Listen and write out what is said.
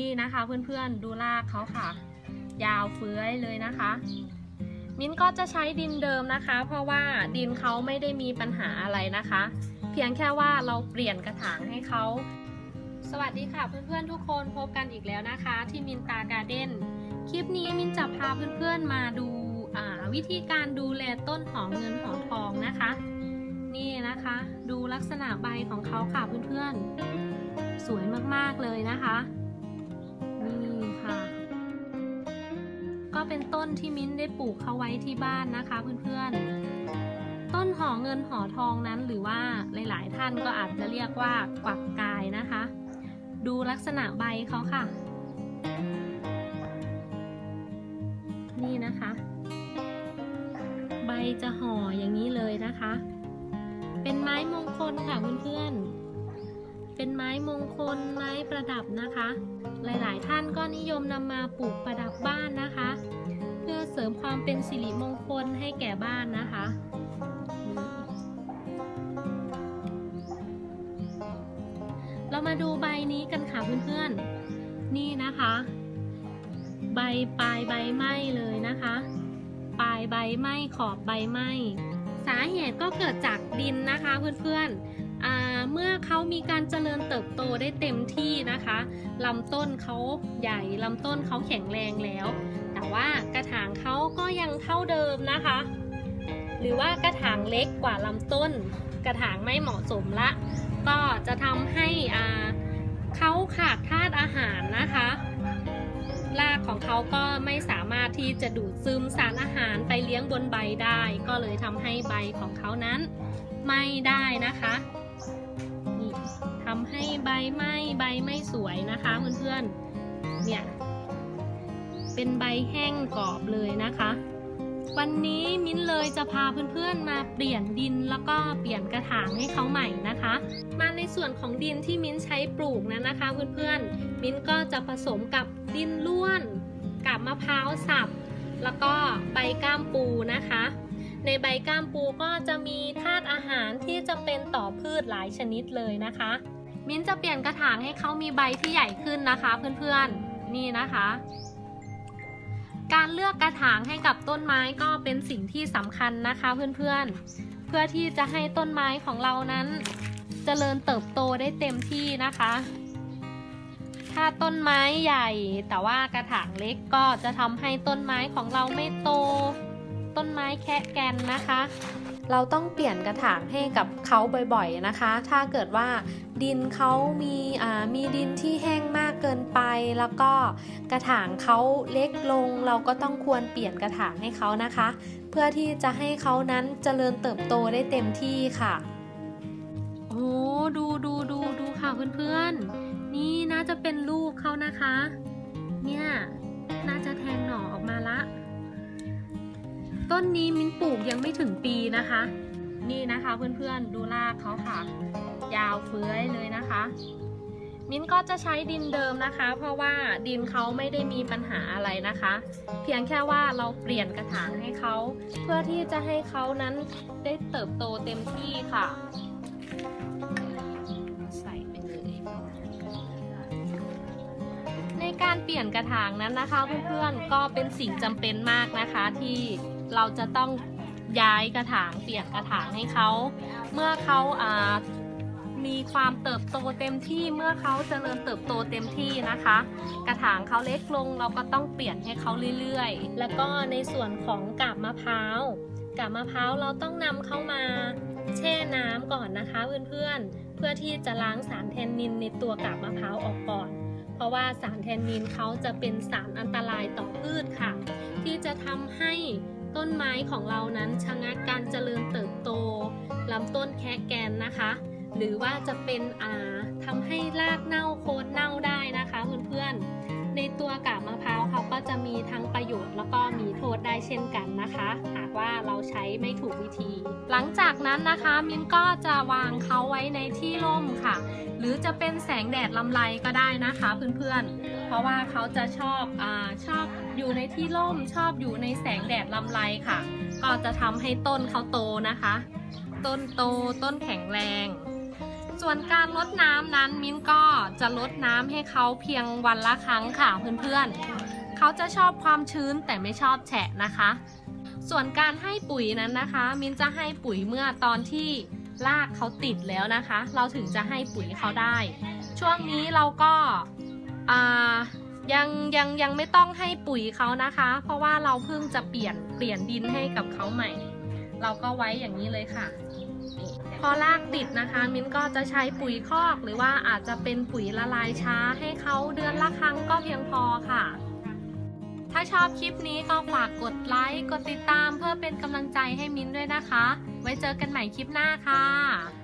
นี่นะคะเพื่อนๆดูรากเขาค่ะ ยาวเฟื้อยเลยนะคะ มิ้นก็จะใช้ดินเดิมนะคะ เพราะว่าดินเขาไม่ได้มีปัญหาอะไรนะคะ เพียงแค่ว่าเราเปลี่ยนกระถางให้เขาสวัสดีค่ะเพื่อนๆทุกคนพบกันอีกแล้วนะคะ ที่มินตาการ์เด้นคลิปนี้มินจะพาเพื่อนๆมาดูาวิธีการดูแลต้นหอมเงินหอมทองนะคะ นี่นะคะ ดูลักษณะใบของเขาค่ะเพื่อนๆ สวยมากๆเลยนะคะ นี่ค่ะ ก็เป็นต้นที่มิ้นได้ปลูกเขาไว้ที่บ้านนะคะเพื่อนๆ ต้นหอเงินหอทองนั้นหรือว่าหลายๆ ท่านก็อาจจะเรียกว่ากวักกายนะคะ ดูลักษณะใบเขาค่ะ นี่นะคะ ใบจะห่ออย่างนี้เลยนะคะ เป็นไม้มงคลค่ะเพื่อนๆ เป็นไม้มงคลไม้ประดับนะคะ หลายๆ ท่านก็นิยมนำมาปลูกประดับบ้านนะคะ เพื่อเสริมความเป็นสิริมงคลให้แก่บ้านนะคะเรามาดูใบนี้กันค่ะเพื่อนๆ นี่นะคะ ใบปลายใบไหม้เลยนะคะ ปลายใบไหม้ขอบใบไหม้ สาเหตุก็เกิดจากดินนะคะเพื่อนๆ เมื่อเขามีการเจริญเติบโตได้เต็มที่นะคะลำต้นเขาใหญ่ลำต้นเขาแข็งแรงแล้ว แต่ว่ากระถางเขาก็ยังเท่าเดิมนะคะ หรือว่ากระถางเล็กกว่าลำต้น กระถางไม่เหมาะสมละ ก็จะทำให้เขาขาดธาตุอาหารนะคะรากของเขาก็ไม่สามารถที่จะดูดซึมสารอาหารไปเลี้ยงบนใบได้ ก็เลยทำให้ใบของเขานั้นไม่ได้นะคะ ใบไม้ใบไม่สวยนะคะเพื่อนๆ เนี่ย เป็นใบแห้งกรอบเลยนะคะ วันนี้มิ้นเลยจะพาเพื่อนๆมาเปลี่ยนดินแล้วก็เปลี่ยนกระถางให้เขาใหม่นะคะ มาในส่วนของดินที่มิ้นใช้ปลูกนั้นนะคะเพื่อนๆ มิ้นก็จะผสมกับดินล้วน กับมะพร้าวสับ แล้วก็ใบก้ามปูนะคะในใบก้ามปูก็จะมีธาตุอาหารที่จะเป็นต่อพืชหลายชนิดเลยนะคะ มิ้นจะเปลี่ยนกระถางให้เขามีใบที่ใหญ่ขึ้นนะคะ เพื่อนๆ นี่นะคะ การเลือกกระถางให้กับต้นไม้ก็เป็นสิ่งที่สำคัญนะคะเพื่อนๆ เพื่อที่จะให้ต้นไม้ของเรานั้นเจริญเติบโตได้เต็มที่นะคะ ถ้าต้นไม้ใหญ่แต่ว่ากระถางเล็กก็จะทำให้ต้นไม้ของเราไม่โต ต้นไม้แค่แกนนะคะ เราต้องเปลี่ยนกระถางให้กับเขาบ่อยๆนะคะ ถ้าเกิดว่าดินเขามีมีดินที่แห้งมากเกินไป แล้วก็กระถางเขาเล็กลง เราก็ต้องควรเปลี่ยนกระถางให้เขานะคะ เพื่อที่จะให้เขานั้นเจริญเติบโตได้เต็มที่ค่ะ โอ้ดูดูดูดูค่ะเพื่อนๆ นี่น่าจะเป็นลูกเขานะคะ เนี่ยน่าจะแทงหน่อออกมาละ ต้นนี้มิ้นปลูกยังไม่ถึงปีนะคะ นี่นะคะเพื่อนๆดูรากเขาค่ะ ยาวเฟื้อยเลยนะคะ มิ้นก็จะใช้ดินเดิมนะคะ เพราะว่าดินเขาไม่ได้มีปัญหาอะไรนะคะ เพียงแค่ว่าเราเปลี่ยนกระถางให้เขาเพื่อที่จะให้เขานั้นได้เติบโตเต็มที่ค่ะใส่ไปเลยในการเปลี่ยนกระถางนั้นนะคะเพื่อนๆก็เป็นสิ่งจำเป็นมากนะคะที่ เราจะต้องย้ายกระถางเปลี่ยนกระถางให้เขา เมื่อเขาอ่ามีความเติบโตเต็มที่เมื่อเขาเจริญเติบโตเต็มที่นะคะ กระถางเขาเล็กลงเราก็ต้องเปลี่ยนให้เขาเรื่อยๆ แล้วก็ในส่วนของกาบมะพร้าวกาบมะพร้าวเราต้องนำเข้ามาแช่น้ำก่อนนะคะเพื่อนๆเพื่อที่จะล้างสารแทนนินในตัวกาบมะพร้าวออกก่อน เพราะว่าสารแทนนินเขาจะเป็นสารอันตรายต่อพืชค่ะ ที่จะทำให้ ต้นไม้ของเรานั้นชะงักการเจริญเติบโตลำต้นแคะแกนนะคะ หรือว่าจะเป็นอาทำให้รากเน่าโคนเน่าได้นะคะเพื่อนๆในตัวกาบมะพร้าว ก็จะมีทั้งประโยชน์แล้วก็มีโทษได้เช่นกันนะคะ หากว่าเราใช้ไม่ถูกวิธี หลังจากนั้นนะคะมิ้นก็จะวางเขาไว้ในที่ร่มค่ะ หรือจะเป็นแสงแดดลำไรก็ได้นะคะเพื่อนๆ เพราะว่าเขาจะชอบอาชอบอยู่ในที่ร่มชอบอยู่ในแสงแดดลำไรค่ะ ก็จะทำให้ต้นเขาโตนะคะ ต้นโตต้นแข็งแรงส่วนการลดน้ำนั้นมิ้นก็จะลดน้ำให้เขาเพียงวันละครั้งค่ะเพื่อนๆ เขาจะชอบความชื้นแต่ไม่ชอบแฉะนะคะ ส่วนการให้ปุ๋ยนั้นนะคะ มินจะให้ปุ๋ยเมื่อตอนที่รากเขาติดแล้วนะคะ เราถึงจะให้ปุ๋ยเขาได้ ช่วงนี้เราก็ยังยังยังไม่ต้องให้ปุ๋ยเขานะคะ เพราะว่าเราเพิ่งจะเปลี่ยนเปลี่ยนดินให้กับเขาใหม่ เราก็ไว้อย่างนี้เลยค่ะ พอรากติดนะคะ มิ้นก็จะใช้ปุ๋ยคอกหรือว่าอาจจะเป็นปุ๋ยละลายช้าให้เขาเดือนละครั้งก็เพียงพอค่ะ ถ้าชอบคลิปนี้ก็ฝากกดไลค์ กดติดตามเพื่อเป็นกำลังใจให้มิ้นด้วยนะคะ ไว้เจอกันใหม่คลิปหน้าค่ะ